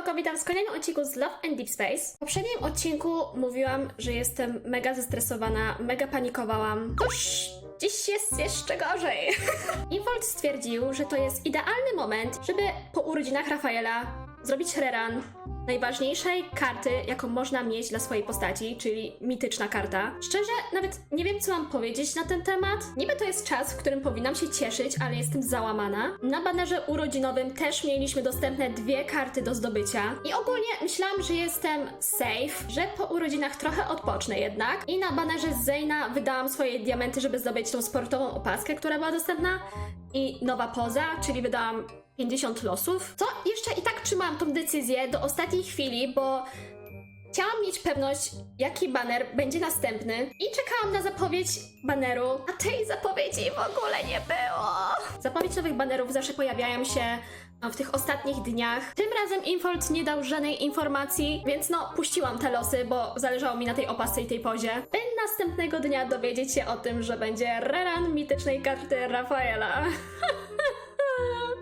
spoko, witam w kolejnym odcinku z Love and Deep Space. W poprzednim odcinku mówiłam, że jestem mega zestresowana, mega panikowałam. Cóż, dziś jest jeszcze gorzej. Infold stwierdził, że to jest idealny moment, żeby po urodzinach Rafaela zrobić rerun najważniejszej karty, jaką można mieć dla swojej postaci, czyli mityczna karta. Szczerze, nawet nie wiem, co mam powiedzieć na ten temat. Niby to jest czas, w którym powinnam się cieszyć, ale jestem załamana. Na banerze urodzinowym też mieliśmy dostępne dwie karty do zdobycia. I ogólnie myślałam, że jestem safe, że po urodzinach trochę odpocznę jednak. I na banerze z Zeyna wydałam swoje diamenty, żeby zdobyć tą sportową opaskę, która była dostępna. I nowa poza, czyli wydałam 50 losów. Co jeszcze i tak trzymałam tą decyzję do ostatniej chwili, bo chciałam mieć pewność, jaki baner będzie następny i czekałam na zapowiedź baneru, a tej zapowiedzi w ogóle nie było. Zapowiedź nowych banerów zawsze pojawiają się no, w tych ostatnich dniach. Tym razem Infold nie dał żadnej informacji, więc no, puściłam te losy, bo zależało mi na tej opasce i tej pozie. By następnego dnia dowiedzieć się o tym, że będzie rerun mitycznej karty Rafaela.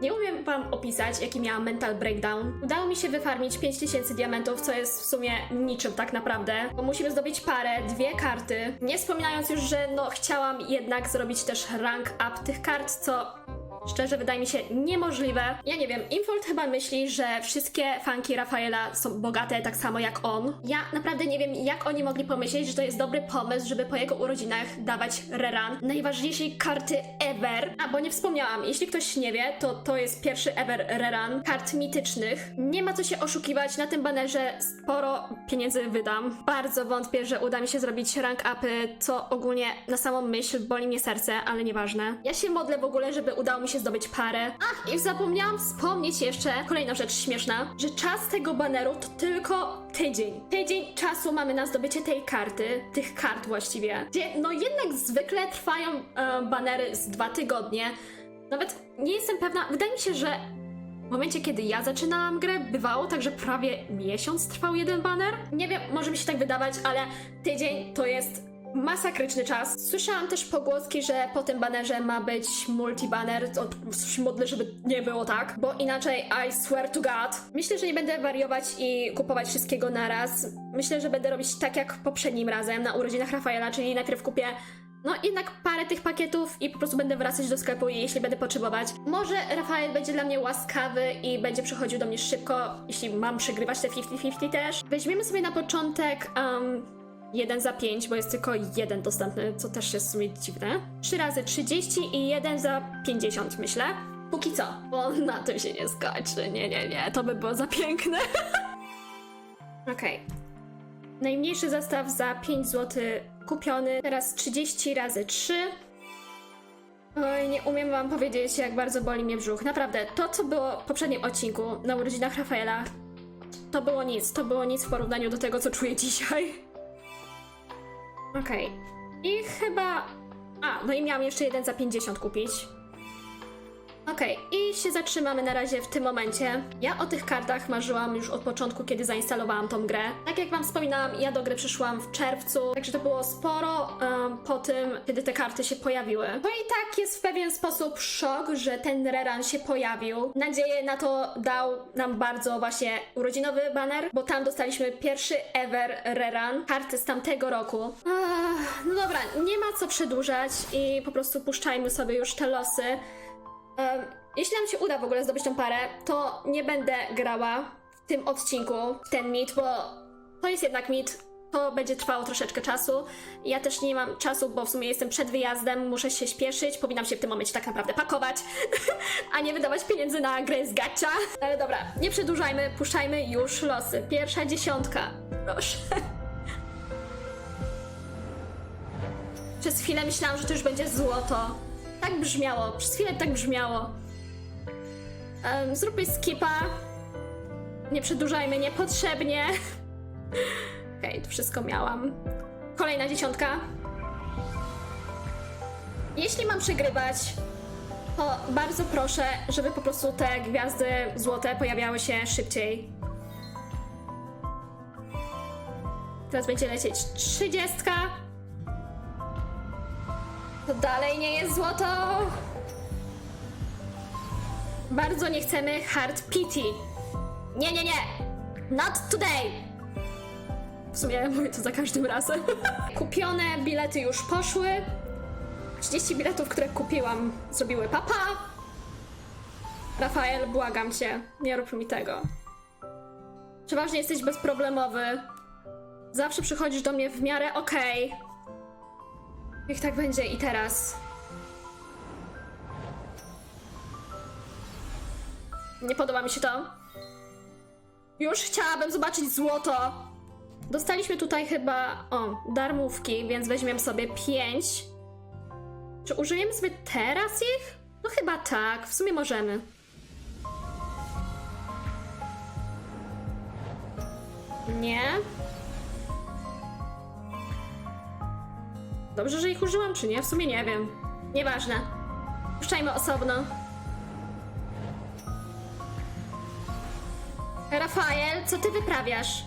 Nie umiem wam opisać, jaki miałam mental breakdown. Udało mi się wyfarmić 5000 diamentów, co jest w sumie niczym tak naprawdę, bo musimy zdobyć parę, dwie karty. Nie wspominając już, że no chciałam jednak zrobić też rank up tych kart, co Szczerze, wydaje mi się niemożliwe. Ja nie wiem, Infold chyba myśli, że wszystkie fanki Rafaela są bogate tak samo jak on. Ja naprawdę nie wiem, jak oni mogli pomyśleć, że to jest dobry pomysł, żeby po jego urodzinach dawać rerun najważniejszej karty ever. A, bo nie wspomniałam, jeśli ktoś nie wie, to to jest pierwszy ever rerun kart mitycznych. Nie ma co się oszukiwać, na tym banerze sporo pieniędzy wydam. Bardzo wątpię, że uda mi się zrobić rank upy, co ogólnie na samą myśl boli mnie serce, ale nieważne. Ja się modlę w ogóle, żeby udało mi się zdobyć parę. Ach, i zapomniałam wspomnieć jeszcze, kolejna rzecz śmieszna, że czas tego baneru to tylko tydzień. Tydzień czasu mamy na zdobycie tej karty, tych kart właściwie, gdzie no jednak zwykle trwają e, banery z dwa tygodnie. Nawet nie jestem pewna, wydaje mi się, że w momencie, kiedy ja zaczynałam grę, bywało tak, że prawie miesiąc trwał jeden baner. Nie wiem, może mi się tak wydawać, ale tydzień to jest masakryczny czas. Słyszałam też pogłoski, że po tym banerze ma być multi-banner. Modlę, żeby nie było tak, bo inaczej I swear to God. Myślę, że nie będę wariować i kupować wszystkiego naraz. Myślę, że będę robić tak jak poprzednim razem na urodzinach Rafaela, czyli najpierw kupię no jednak parę tych pakietów i po prostu będę wracać do sklepu, jeśli będę potrzebować. Może Rafael będzie dla mnie łaskawy i będzie przychodził do mnie szybko, jeśli mam przegrywać te 50-50 też. Weźmiemy sobie na początek um, 1 za 5, bo jest tylko jeden dostępny, co też jest w sumie dziwne. 3 razy 30 i 1 za 50 myślę. Póki co, bo na tym się nie skończy. Nie, nie, nie, to by było za piękne. Okej. Najmniejszy zestaw za 5 zł kupiony. Teraz 30 razy 3. Oj, nie umiem wam powiedzieć, jak bardzo boli mnie brzuch. Naprawdę, to co było w poprzednim odcinku na urodzinach Rafaela, to było nic. To było nic w porównaniu do tego, co czuję dzisiaj. Okej. I chyba... A, no i miałam jeszcze jeden za 50 kupić. Okej, i się zatrzymamy na razie w tym momencie. Ja o tych kartach marzyłam już od początku, kiedy zainstalowałam tą grę. Tak jak wam wspominałam, ja do gry przyszłam w czerwcu, także to było sporo po tym, kiedy te karty się pojawiły. To i tak jest w pewien sposób szok, że ten rerun się pojawił. Nadzieję na to dał nam bardzo właśnie urodzinowy banner, bo tam dostaliśmy pierwszy ever rerun, karty z tamtego roku. No dobra, nie ma co przedłużać i po prostu puszczajmy sobie już te losy. Jeśli nam się uda w ogóle zdobyć tą parę, to nie będę grała w tym odcinku w ten mit, bo to jest jednak mit. To będzie trwało troszeczkę czasu. Ja też nie mam czasu, bo w sumie jestem przed wyjazdem, muszę się śpieszyć, powinnam się w tym momencie tak naprawdę pakować, a nie wydawać pieniędzy na grę z gacia. Ale dobra, nie przedłużajmy, puszczajmy już losy. Pierwsza dziesiątka, proszę. Przez chwilę myślałam, że to już będzie złoto. Tak brzmiało, przez chwilę tak brzmiało. Um, zróbmy skipa. Nie przedłużajmy niepotrzebnie. Okej, to wszystko miałam. Kolejna dziesiątka. Jeśli mam przegrywać, to bardzo proszę, żeby po prostu te gwiazdy złote pojawiały się szybciej. Teraz będzie lecieć trzydziestka. To dalej nie jest złoto. Bardzo nie chcemy hard pity. Nie, nie, nie. Not today! W sumie mówię to za każdym razem. Kupione bilety już poszły. 30 biletów, które kupiłam, zrobiły papa. Rafael, błagam cię, nie rób mi tego. Przeważnie jesteś bezproblemowy. Zawsze przychodzisz do mnie w miarę okej. Niech tak będzie i teraz. Nie podoba mi się to. Już chciałabym zobaczyć złoto. Dostaliśmy tutaj chyba, o, darmówki, więc weźmiemy sobie pięć. Czy użyjemy sobie teraz ich? No chyba tak, w sumie możemy. Nie. Dobrze, że ich użyłam, czy nie? W sumie nie wiem. Nieważne. Puszczajmy osobno. Rafael, co ty wyprawiasz?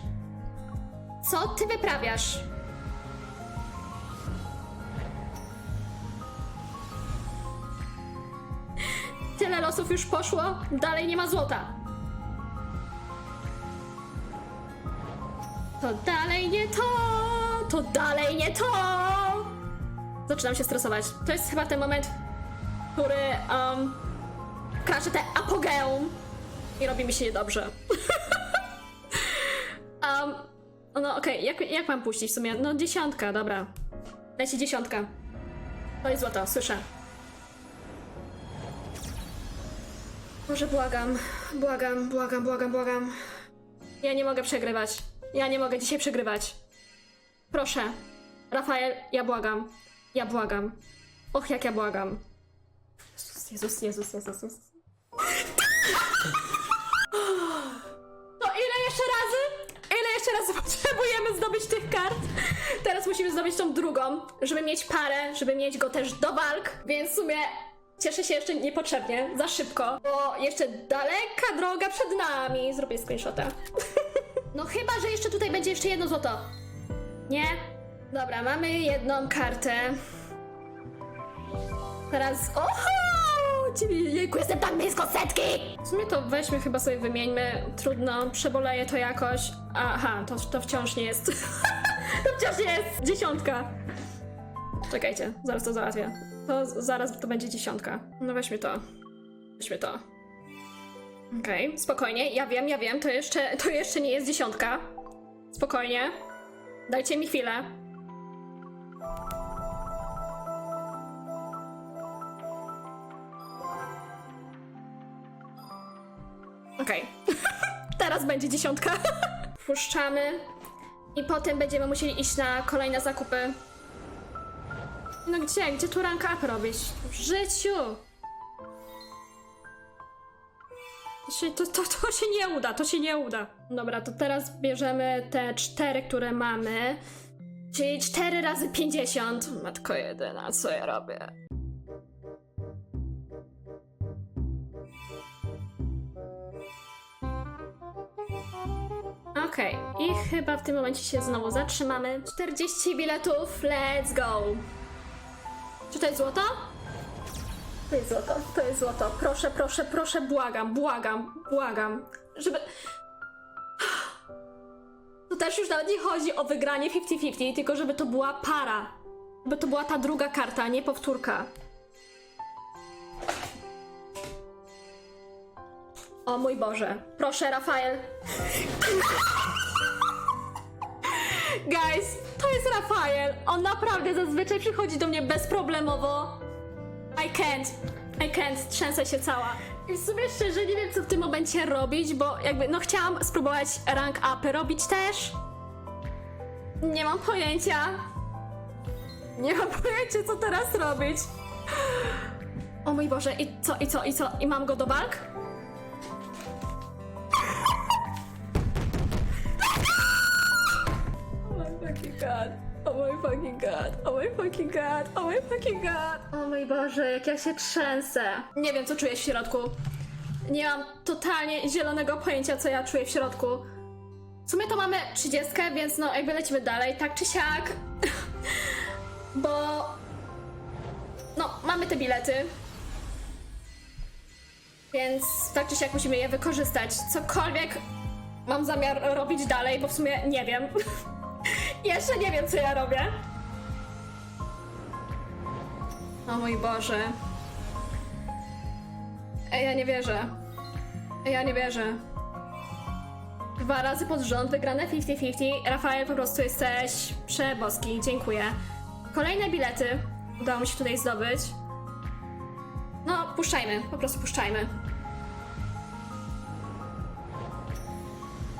Co ty wyprawiasz? Tyle losów już poszło, dalej nie ma złota. To dalej nie to, to dalej nie to. Zaczynam się stresować. To jest chyba ten moment, który um, kraczy te apogeum i robi mi się niedobrze. um, no okej, jak, jak mam puścić w sumie? No dziesiątka, dobra. Leci dziesiątka. To jest złoto, słyszę. Może błagam, błagam, błagam, błagam, błagam. Ja nie mogę przegrywać. Ja nie mogę dzisiaj przegrywać. Proszę. Rafael, ja błagam. Ja błagam. Och, jak ja błagam. Jezus, Jezus, Jezus, Jezus. Jezus. To ile jeszcze razy? Ile jeszcze razy potrzebujemy zdobyć tych kart? Teraz musimy zdobyć tą drugą, żeby mieć parę, żeby mieć go też do walk, więc w sumie cieszę się jeszcze niepotrzebnie, za szybko, bo jeszcze daleka droga przed nami. Zrobię screenshota. No chyba, że jeszcze tutaj będzie jeszcze jedno złoto. Nie? Dobra, mamy jedną kartę. Teraz... Oho! Ciebie, jejku, jestem tak blisko setki! W sumie to weźmy chyba sobie wymieńmy. Trudno, przeboleję to jakoś. Aha, to, to wciąż nie jest. to wciąż nie jest dziesiątka. Czekajcie, zaraz to załatwię. To zaraz to będzie dziesiątka. No weźmy to. Weźmy to. Okej, spokojnie, ja wiem, ja wiem, to jeszcze, to jeszcze nie jest dziesiątka. Spokojnie. Dajcie mi chwilę. Będzie dziesiątka. Wpuszczamy. I potem będziemy musieli iść na kolejne zakupy. No gdzie? Gdzie tu rank up robić? W życiu! To się, to, to, to się nie uda, to się nie uda. Dobra, to teraz bierzemy te cztery, które mamy. Czyli 4 razy 50. Matko jedyna, co ja robię? Okej, i chyba w tym momencie się znowu zatrzymamy. 40 biletów, let's go! Czy to jest złoto? To jest złoto, to jest złoto. Proszę, proszę, proszę, błagam, błagam, błagam, żeby... To też już nawet nie chodzi o wygranie 50-50, tylko żeby to była para. Żeby to była ta druga karta, nie powtórka. O mój Boże. Proszę, Rafael. Guys, to jest Rafael. On naprawdę zazwyczaj przychodzi do mnie bezproblemowo. I can't. I can't. Trzęsę się cała. I w sumie szczerze nie wiem, co w tym momencie robić, bo jakby, no chciałam spróbować rank upy robić też. Nie mam pojęcia. Nie mam pojęcia, co teraz robić. O mój Boże, i co, i co, i co? I mam go do walk? Fucking god. Oh my fucking god. Oh my fucking god. O mój Boże, jak ja się trzęsę. Nie wiem, co czuję w środku. Nie mam totalnie zielonego pojęcia, co ja czuję w środku. W sumie to mamy 30, więc no jakby lecimy dalej, tak czy siak. Bo... No, mamy te bilety. Więc tak czy siak musimy je wykorzystać. Cokolwiek mam zamiar robić dalej, bo w sumie nie wiem. Jeszcze nie wiem, co ja robię. O mój Boże. Ej, ja nie wierzę. Ej, ja nie wierzę. Dwa razy pod rząd wygrane 50-50. Rafael, po prostu jesteś przeboski. Dziękuję. Kolejne bilety udało mi się tutaj zdobyć. No, puszczajmy, po prostu puszczajmy.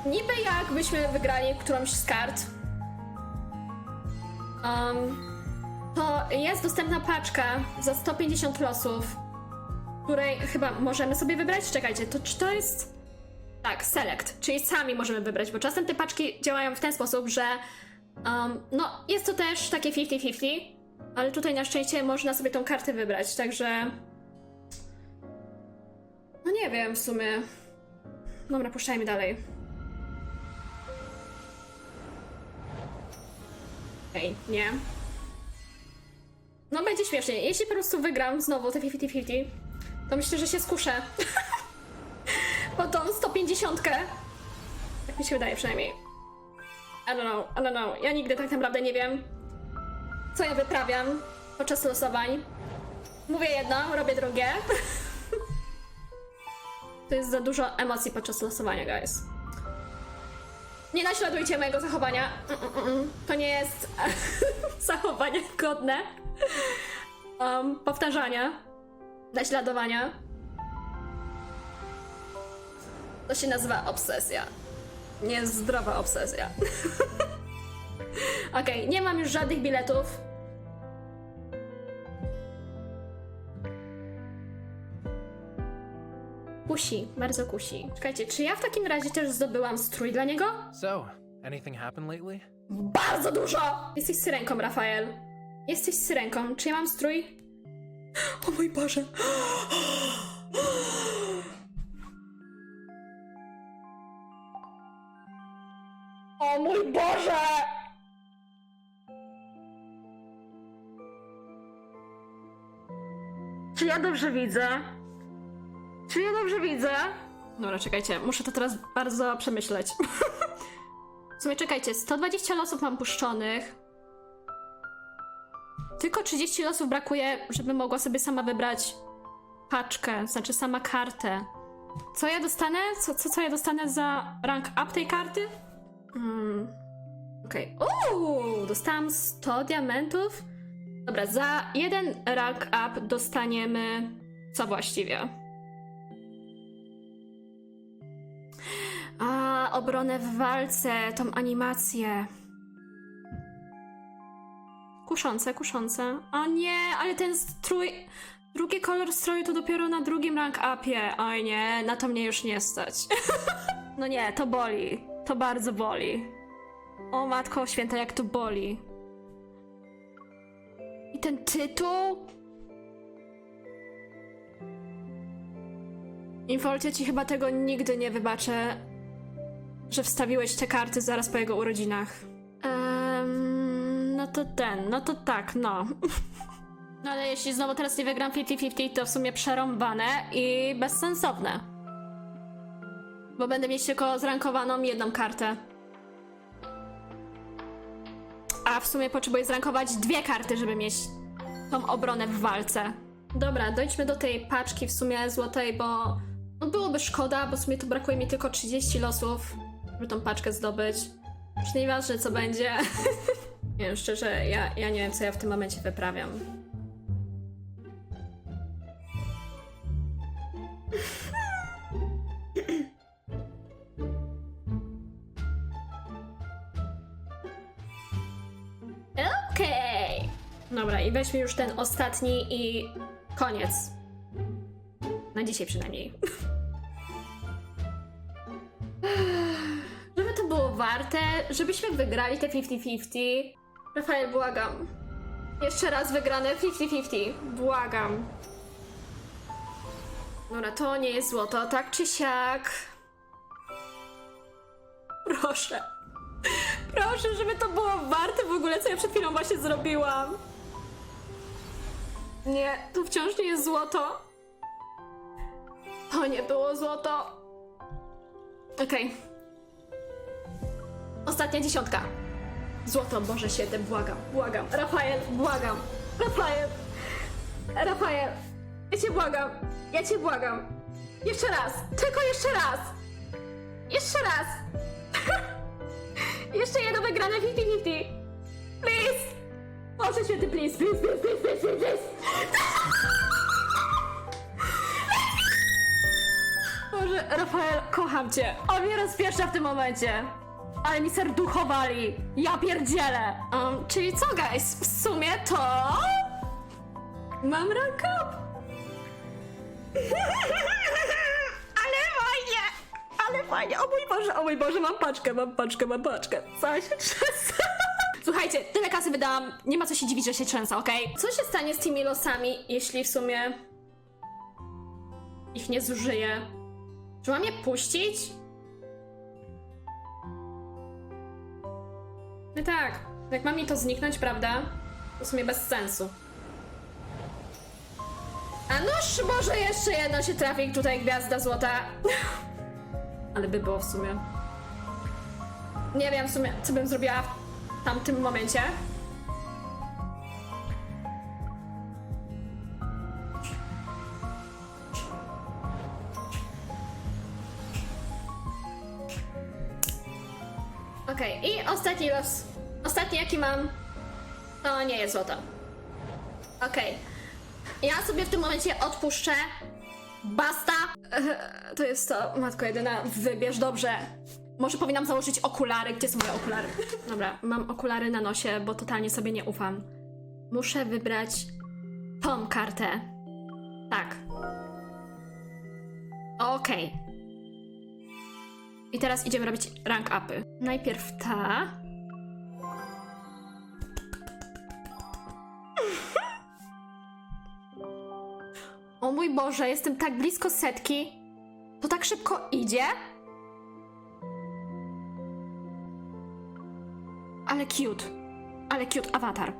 Niby jakbyśmy wygrali którąś z kart. Um, to jest dostępna paczka za 150 losów, której chyba możemy sobie wybrać. Czekajcie, to czy to jest. Tak, select, czyli sami możemy wybrać, bo czasem te paczki działają w ten sposób, że um, no jest to też takie 50-50, ale tutaj na szczęście można sobie tą kartę wybrać, także no nie wiem w sumie. Dobra, puszczajmy dalej. Ej, nie. No będzie śmiesznie. Jeśli po prostu wygram znowu te 50-50, to myślę, że się skuszę. po tą 150. Tak mi się wydaje przynajmniej. I don't know, I don't know. Ja nigdy tak naprawdę nie wiem, co ja wyprawiam podczas losowań. Mówię jedno, robię drugie. to jest za dużo emocji podczas losowania, guys. Nie naśladujcie mojego zachowania. Mm, mm, mm. To nie jest zachowanie godne um, powtarzania, naśladowania. To się nazywa obsesja. Niezdrowa obsesja. Okej, nie mam już żadnych biletów. Kusi, bardzo kusi. Czekajcie, czy ja w takim razie też zdobyłam strój dla niego? So, anything happened lately? Bardzo dużo! Jesteś syrenką, Rafael. Jesteś syrenką. Czy ja mam strój? O mój Boże. O mój Boże! Czy ja dobrze widzę? Czy ja dobrze widzę? Dobra, czekajcie, muszę to teraz bardzo przemyśleć. W sumie czekajcie, 120 losów mam puszczonych. Tylko 30 losów brakuje, żeby mogła sobie sama wybrać paczkę, znaczy sama kartę. Co ja dostanę? Co, co, co ja dostanę za rank up tej karty? Hmm. Okej. Okay. Dostałam 100 diamentów. Dobra, za jeden rank up dostaniemy co właściwie? A, obronę w walce, tą animację. Kuszące, kuszące. O nie, ale ten strój. Drugi kolor stroju to dopiero na drugim rank upie. Oj nie, na to mnie już nie stać. no nie, to boli. To bardzo boli. O matko święta, jak to boli. I ten tytuł? Infolcie ci chyba tego nigdy nie wybaczę, że wstawiłeś te karty zaraz po jego urodzinach. Ehm, no to ten, no to tak, no. No ale jeśli znowu teraz nie wygram 50-50, to w sumie przerąbane i bezsensowne. Bo będę mieć tylko zrankowaną jedną kartę. A w sumie potrzebuję zrankować dwie karty, żeby mieć tą obronę w walce. Dobra, dojdźmy do tej paczki w sumie złotej, bo no byłoby szkoda, bo w sumie to brakuje mi tylko 30 losów, żeby tą paczkę zdobyć. Już nieważne co będzie. nie wiem, szczerze, ja, ja nie wiem co ja w tym momencie wyprawiam. Okej. Dobra, i weźmy już ten ostatni i koniec. Na dzisiaj przynajmniej. warte, żebyśmy wygrali te 50-50. Rafael, błagam. Jeszcze raz wygrane 50-50. Błagam. Dobra, to nie jest złoto, tak czy siak. Proszę. Proszę, żeby to było warte w ogóle, co ja przed chwilą właśnie zrobiłam. Nie, tu wciąż nie jest złoto. To nie było złoto. Okej. Ostatnia dziesiątka. Złoto, Boże Święte, błagam, błagam. Rafael, błagam. Rafael. Rafael. Ja cię błagam. Ja cię błagam. Jeszcze raz. Tylko jeszcze raz. Jeszcze raz. jeszcze jedno wygrane 50-50. Please. Boże Święty, please, please, please, please, please, please. Boże, Rafael, kocham cię. On mnie rozpieszcza w tym momencie. Ale mi serduchowali. Ja pierdzielę. Um, czyli co, guys? W sumie to... Mam rank up. Ale fajnie. Ale fajnie. O mój Boże, o mój Boże, mam paczkę, mam paczkę, mam paczkę. Cała się trzęsę. Słuchajcie, tyle kasy wydałam. Nie ma co się dziwić, że się trzęsę, okej? Co się stanie z tymi losami, jeśli w sumie ich nie zużyję? Czy mam je puścić? No tak, jak ma mi to zniknąć, prawda? To w sumie bez sensu. A noż może jeszcze jedno się trafi, tutaj gwiazda złota. Ale by było w sumie. Nie wiem w sumie, co bym zrobiła w tamtym momencie. Ostatni los. Ostatni jaki mam, to nie jest złoto. Okej. Ja sobie w tym momencie odpuszczę. Basta! To jest to, matko jedyna, wybierz dobrze. Może powinnam założyć okulary. Gdzie są moje okulary? Dobra, mam okulary na nosie, bo totalnie sobie nie ufam. Muszę wybrać tą kartę. Tak. Okej. I teraz idziemy robić rank upy. Najpierw ta. Mój Boże, jestem tak blisko setki. To tak szybko idzie? Ale cute. Ale cute awatar.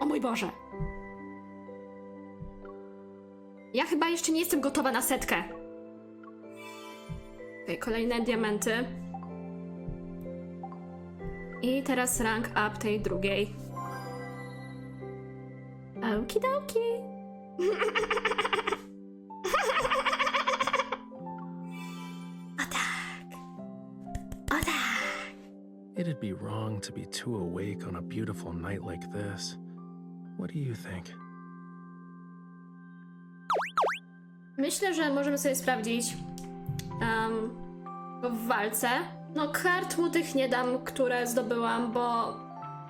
O mój Boże. Ja chyba jeszcze nie jestem gotowa na setkę. Okej, kolejne diamenty. I teraz rank up tej drugiej. Okidoki. O tak. O tak. It'd be wrong to be too awake on a beautiful night like this. What do you think? Myślę, że możemy sobie sprawdzić um, go w walce. No, kart mu tych nie dam, które zdobyłam, bo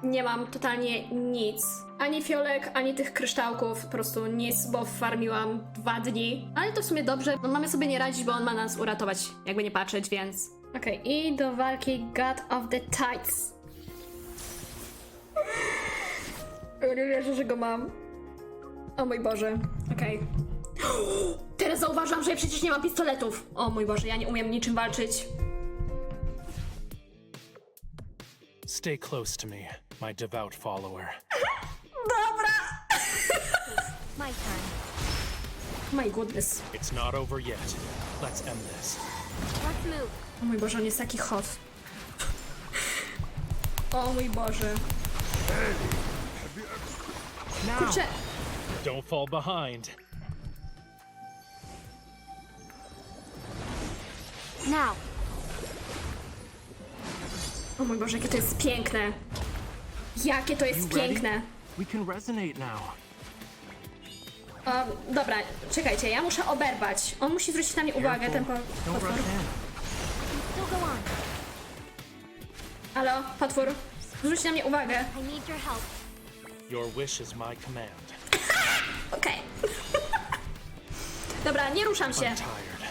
nie mam totalnie nic. Ani fiolek, ani tych kryształków, po prostu nic, bo farmiłam dwa dni. Ale to w sumie dobrze, no mamy sobie nie radzić, bo on ma nas uratować, jakby nie patrzeć, więc... Okej, i do walki God of the Tides. Nie wierzę, że go mam. O mój Boże. Okej. Teraz zauważyłam, że ja przecież nie mam pistoletów. O mój Boże, ja nie umiem niczym walczyć. Stay close to me, my devout follower. Dobra! My turn. My goodness. It's not over yet. Let's end this. Let's move. O mój Boże, on jest taki hot. O mój Boże. Kurczę, Don't fall behind. Now. o mój Boże, jakie to jest piękne. Jakie to jest piękne. We can resonate now. O, dobra, czekajcie, ja muszę oberwać. On musi zwrócić na mnie uwagę, ten po, Don't potwór. rush in. Still go on. Halo, potwór. Zwróć na mnie uwagę. I need your help. Your wish is my command. Okej. Dobra, nie ruszam się. I'm tired.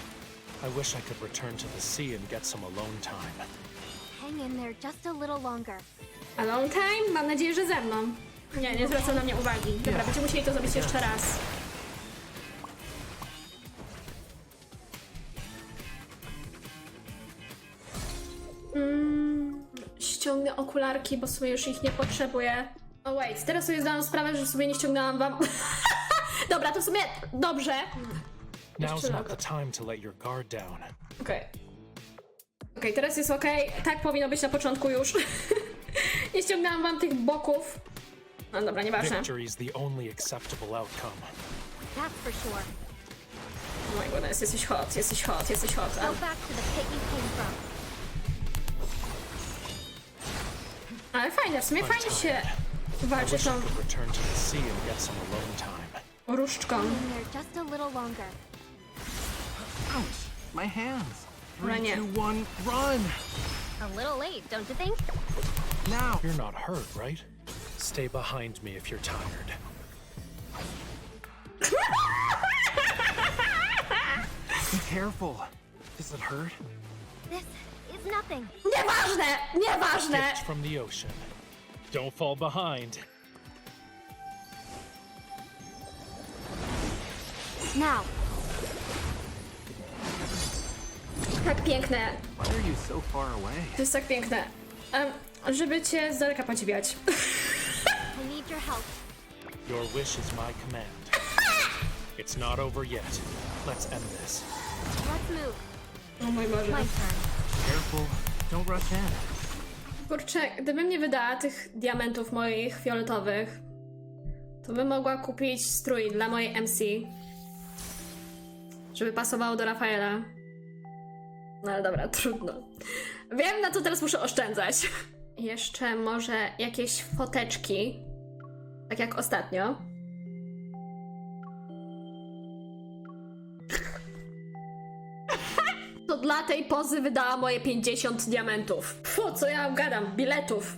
I wish I could return to the sea and get some alone time. Hang in there just a little longer. Alone time? Mam nadzieję, że ze mną. Nie, nie zwraca na mnie uwagi. Dobra, będziemy musieli to zrobić jeszcze raz. Mm, ściągnę okularki, bo sobie już ich nie potrzebuję. Oh wait, teraz sobie zdałam sprawę, że sobie nie ściągnęłam wam... Dobra, to w sumie dobrze. Now's not the time to let your guard down. Okej. Okej, teraz jest ok. Tak powinno być na początku już. Nie ściągnęłam wam tych boków. No dobra, nieważne. Victory is the only acceptable outcome. That's for sure. Oh my goodness, jesteś hot, jesteś hot, jesteś hot. Go back to the pit you came from. Ale fajne, w sumie fajnie się I walczy wish I tą could return to the sea and get some alone time. różdżką. Hang in there just a little longer. Ouch! My hands. Run Three, it. two, one, run! A little late, don't you think? Now! You're not hurt, right? Stay behind me if you're tired. Be careful. Does it hurt? This is nothing. Nieważne, nieważne! Gift from the ocean. Don't fall behind. Now, Tak piękne, Why are you so far away? to jest tak piękne. Em, żeby cię z daleka podziwiać. I need your help. Your wish is my command. It's not over yet. Let's end this. Let's move. O mój Boże. My turn. Careful. Don't rush in. Kurczę, gdybym nie wydała tych diamentów moich fioletowych, to bym mogła kupić strój dla mojej MC. Żeby pasowało do Rafaela. No ale dobra, trudno. Wiem, na co teraz muszę oszczędzać. Jeszcze może jakieś foteczki. Tak jak ostatnio. To dla tej pozy wydała moje 50 diamentów. Fu, co ja gadam? Biletów.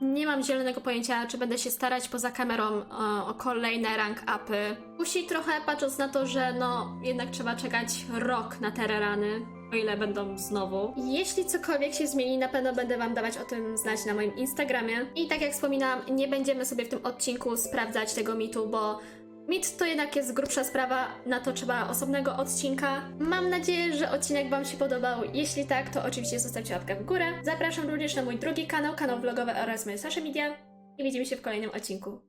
Nie mam zielonego pojęcia, czy będę się starać poza kamerą o, o kolejne rank upy. Musi trochę, patrząc na to, że no jednak trzeba czekać rok na te rany, o ile będą znowu. Jeśli cokolwiek się zmieni, na pewno będę Wam dawać o tym znać na moim Instagramie. I tak jak wspominałam, nie będziemy sobie w tym odcinku sprawdzać tego mitu, bo Mit to jednak jest grubsza sprawa, na to trzeba osobnego odcinka. Mam nadzieję, że odcinek Wam się podobał. Jeśli tak, to oczywiście zostawcie łapkę w górę. Zapraszam również na mój drugi kanał, kanał vlogowy oraz moje social media. I widzimy się w kolejnym odcinku.